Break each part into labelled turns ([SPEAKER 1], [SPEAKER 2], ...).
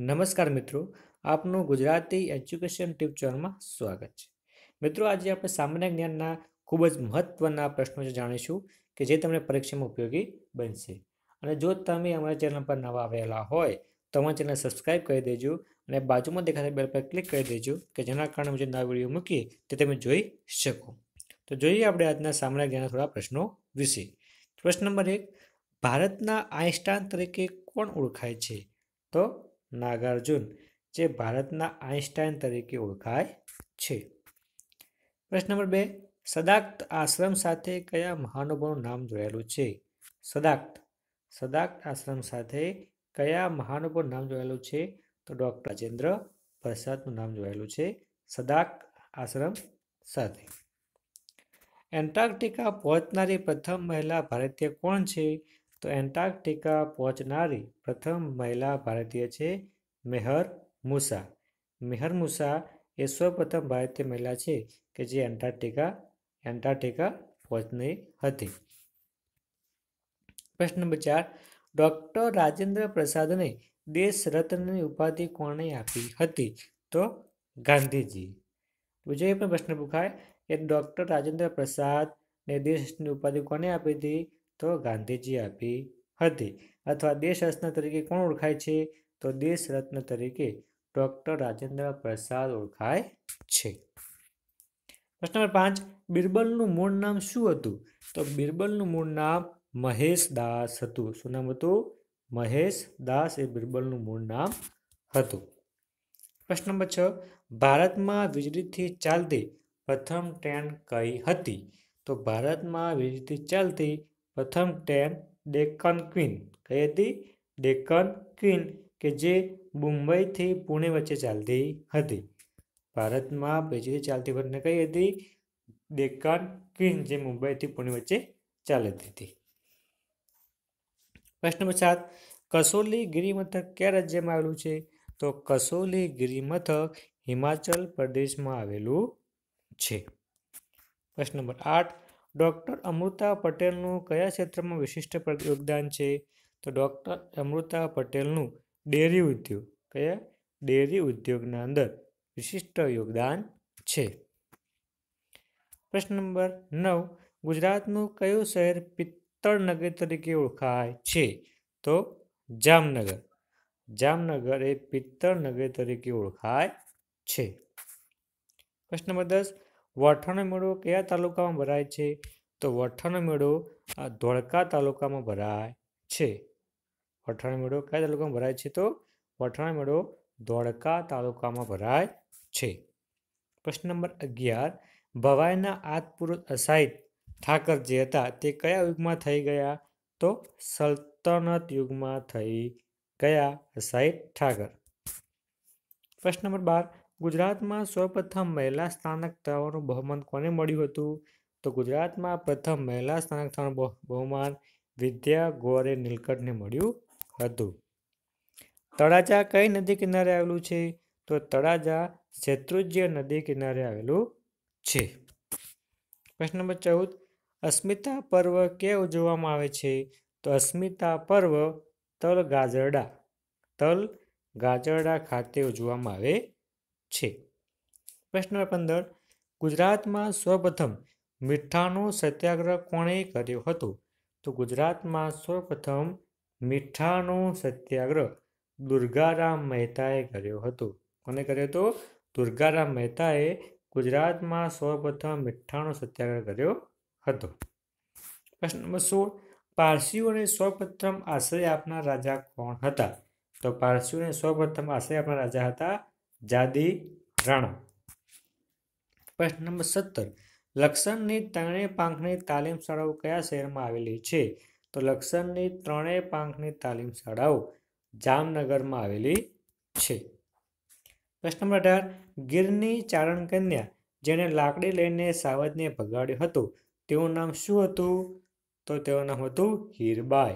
[SPEAKER 1] નમસ્કાર મિત્રો, આપનું ગુજરાતી એજ્યુકેશન ટીપ ચેનલમાં સ્વાગત છે. મિત્રો, આજે આપણે સામાન્ય જ્ઞાનના ખૂબ જ મહત્ત્વના પ્રશ્નો છે જાણીશું કે જે તમને પરીક્ષામાં ઉપયોગી બનશે. અને જો તમે અમારા ચેનલ પર નવા આવેલા હોય, તો અમારા ચેનલ સબસ્ક્રાઈબ કરી દેજો અને બાજુમાં દેખાતા બેલ પર ક્લિક કરી દેજો કે જેના કારણે જે નવા વીડિયો મૂકીએ તે તમે જોઈ શકો. તો જોઈએ આપણે આજના સામાન્ય જ્ઞાનના થોડા પ્રશ્નો વિશે. પ્રશ્ન નંબર એક, ભારતના આઈન્સ્ટાઈન તરીકે કોણ ઓળખાય છે? તો નાગાર્જુન, જે ભારતના આઇન્સ્ટાઇન તરીકે ઓળખાય છે. પ્રશ્ન નંબર બે, સદાક્ત આશ્રમ સાથે કયા મહાનુભાવનું નામ જોડાયેલું છે? સદાક્ત સદાક્ત આશ્રમ સાથે કયા મહાનુભાવનું નામ જોડાયેલું છે? તો ડૉક્ટર રાજેન્દ્ર પ્રસાદનું નામ જોડાયેલું છે સદાક્ત આશ્રમ સાથે. એન્ટાર્કટિકા પહોંચનારી પ્રથમ મહિલા ભારતીય કોણ છે? તો એન્ટાર્કટિકા પહોંચનારી પ્રથમ મહિલા ભારતીય છે મેહર મુસા. મેહર મુસા એ સૌપ્રથમ ભારતીય મહિલા છે કે જે એન્ટાર્કટિકા એન્ટાર્કટિકા પહોંચની હતી. પ્રશ્ન નંબર ચાર. ડૉક્ટર રાજેન્દ્ર પ્રસાદને દેશ રત્નની ઉપાધિ કોણે આપી હતી? તો ગાંધીજી. બીજો એ પણ પ્રશ્ન પૂછાય. કે ડૉક્ટર રાજેન્દ્ર પ્રસાદને દેશની ઉપાધિ કોને આપી હતી? તો ગાંધીજી આપી હતી અથવા દેશ રત્ન તરીકે કોણ ઓળખાય છે? તો દેશ રત્ન તરીકે ડૉક્ટર રાજેન્દ્ર પ્રસાદ ઓળખાય છે. પ્રશ્ન નંબર પાંચ. બિરબલનું મૂળ નામ શું હતું? તો બિરબલનું મૂળ નામ મહેશ દાસ હતું. શું નામ હતું? મહેશ દાસ એ બિરબલનું મૂળ નામ હતું. પ્રશ્ન નંબર છ. ભારતમાં વીજળીથી ચાલતી પ્રથમ ટ્રેન કઈ હતી? તો ભારતમાં વીજળીથી ચાલતી પ્રથમ ટ્રેન ડેક્કન ક્વીન. કઈ હતી? ડેક્કન ક્વીન, કે જે મુંબઈથી પુણે વચ્ચે ચાલતી હતી. ભારતમાં વીજળી ચાલતી ટ્રેન કઈ હતી? ડેક્કન ક્વીન, જે મુંબઈથી પુણે વચ્ચે ચાલતી હતી. પ્રશ્ન નંબર સાત. કસોલી ગિરિમથક કયા રાજ્યમાં આવેલું છે? તો કસોલી ગિરિમથક હિમાચલ પ્રદેશમાં આવેલું છે. પ્રશ્ન નંબર આઠ. ડૉક્ટર અમૃતા પટેલનું કયા ક્ષેત્રમાં વિશિષ્ટ યોગદાન છે? તો ડૉક્ટર અમૃતા પટેલનું ડેરી ઉદ્યોગ. કયા? ડેરી ઉદ્યોગના અંદર વિશિષ્ટ યોગદાન છે. પ્રશ્ન નંબર નવ. ગુજરાતનું કયું શહેર પિત્તળ નગર તરીકે ઓળખાય છે? તો જામનગર. જામનગર એ પિત્તળ નગર તરીકે ઓળખાય છે. પ્રશ્ન નંબર દસ. વઠાનો મેળો કયા તાલુકામાં ભરાય છે? તો વઠાનો મેળો આ ધોળકા તાલુકામાં ભરાય છે. વઠાનો મેળો કયા તાલુકામાં ભરાય છે? તો વઠાનો મેળો ધોળકા તાલુકામાં ભરાય છે. પ્રશ્ન નંબર અગિયાર. ભવાઈના આતપુર અસાહિત ઠાકર જે હતા તે કયા યુગમાં થઈ ગયા? તો સલ્તનત યુગમાં થઈ ગયા અસાહિત ઠાકર. પ્રશ્ન નંબર બાર. ગુજરાતમાં સૌપ્રથમ મહિલા સ્નાનક થવાનું બહુમાન કોને મળ્યું હતું? તો ગુજરાતમાં પ્રથમ મહિલા સ્નાનક થવાનું બહુમાન વિદ્યા ગોરે નીલકંઠને મળ્યું હતું. તળાજા કઈ નદી કિનારે આવેલું છે? તો તળાજા શેત્રુજ્ય નદી કિનારે આવેલું છે. પ્રશ્ન નંબર ચૌદ. અસ્મિતા પર્વ કે ઉજવવામાં આવે છે? તો અસ્મિતા પર્વ તલ ગાજરડા તલ ગાજરડા ખાતે ઉજવવામાં આવે છે. પ્રશ્ન પંદર. ગુજરાતમાં સૌપ્રથમ મીઠાનો સત્યાગ્રહ કોણે કર્યો હતો? તો ગુજરાતમાં સૌપ્રથમ મીઠાનો સત્યાગ્રહ દુર્ગારામ મહેતાએ કર્યો હતો. કોને કર્યો હતો? દુર્ગારામ મહેતાએ ગુજરાતમાં સૌપ્રથમ મીઠાનો સત્યાગ્રહ કર્યો હતો. પ્રશ્ન નંબર સોળ. પારસીઓને સૌપ્રથમ આશ્રય આપનાર રાજા કોણ હતા? તો પારસીઓને સૌપ્રથમ આશ્રય આપનાર રાજા હતા જાદી રાણા. પ્રશ્ન નંબર સત્તર. લક્ષણની ત્રણેય પાંખની તાલીમ શાળાઓ કયા શહેરમાં આવેલી છે? તો લક્ષણની ત્રણેય પાંખની તાલીમ શાળાઓ જામનગરમાં આવેલી છે. પ્રશ્ન નંબર અઢાર. ગીરની ચારણ કન્યા જેણે લાકડી લઈને સાવજને ભગાડ્યો હતો, તેનું નામ શું હતું? તો તેનું નામ હતું હીરબાઈ.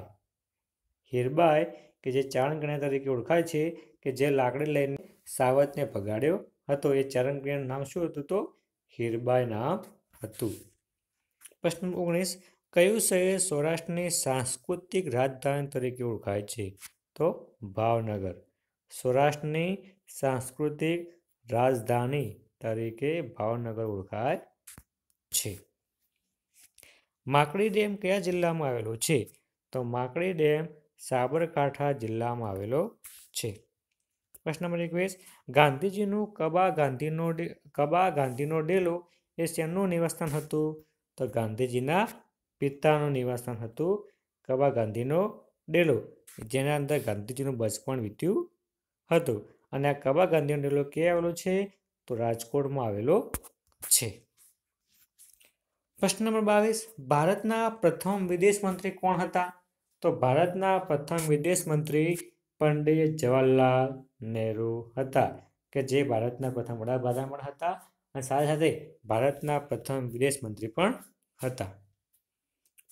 [SPEAKER 1] હીરબાઈ, કે જે ચારણ કન્યા તરીકે ઓળખાય છે, કે જે લાકડી લઈને સાવજને ભગાડ્યો હતો. એ ચરણક્રિયાનું નામ શું હતું તો? હીરબાઈ નામ હતું. પ્રશ્ન ઓગણીસ, કયું શહેર સૌરાષ્ટ્રની સાંસ્કૃતિક રાજધાની તરીકે ઓળખાય છે? તો ભાવનગર. સૌરાષ્ટ્રની સાંસ્કૃતિક રાજધાની તરીકે ભાવનગર ઓળખાય છે. માકડી ડેમ કયા જિલ્લામાં આવેલો છે? તો માકડી ડેમ સાબરકાંઠા જિલ્લામાં આવેલો છે. પ્રશ્ન નંબર એકવીસ ગાંધીજીનું કબા ગાંધીનો કબા ગાંધીનો ડેલો એ શેનું નિવાસસ્થાન હતું? તો ગાંધીજીના પિતાનું નિવાસસ્થાન હતું કબા ગાંધીનો ડેલો, જેના અંદર ગાંધીજીનું બચપણ વીત્યું હતું. અને આ કબા ગાંધીનો ડેલો ક્યાં આવેલો છે? તો રાજકોટમાં આવેલો છે. પ્રશ્ન નંબર બાવીસ, ભારતના પ્રથમ વિદેશ મંત્રી કોણ હતા? તો ભારતના પ્રથમ વિદેશ મંત્રી પંડિત જવાહરલાલ નહેરુ હતા કે જે ભારતના પ્રથમ વડાપ્રધાન પણ હતા અને સાથે સાથે ભારતના પ્રથમ વિદેશ મંત્રી પણ હતા.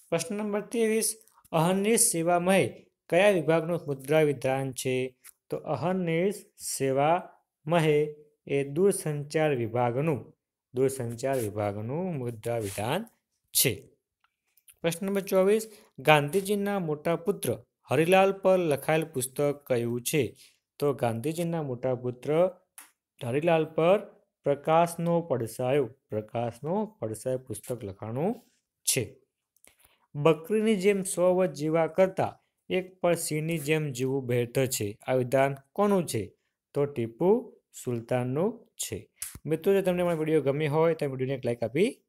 [SPEAKER 1] પ્રશ્ન નંબર ત્રેવીસ, અહર્નિશ સેવામય કયા વિભાગનું મુદ્રા વિધાન છે? તો અહર્નિશ સેવામહે એ દૂરસંચાર વિભાગનું દૂરસંચાર વિભાગનું મુદ્રા વિધાન છે. પ્રશ્ન નંબર ચોવીસ, ગાંધીજીના મોટા પુત્ર હરિલાલ પર લખાયેલ પુસ્તક કયું છે? તો ગાંધીજીના મોટા પુત્ર હરિલાલ પર પ્રકાશનો પડસાયો. પ્રકાશનો પડસાયો પુસ્તક લખાણું છે. બકરીની જેમ સો વર્ષ જીવા કરતા એક પણ સિંહની જેમ જીવવું બહેતર છે. આ વિધાન કોનું છે? તો ટીપુ સુલતાનનું છે. મિત્રો, જો તમને મારો વીડિયો ગમ્યો હોય તો વિડીયોને એક લાઈક આપી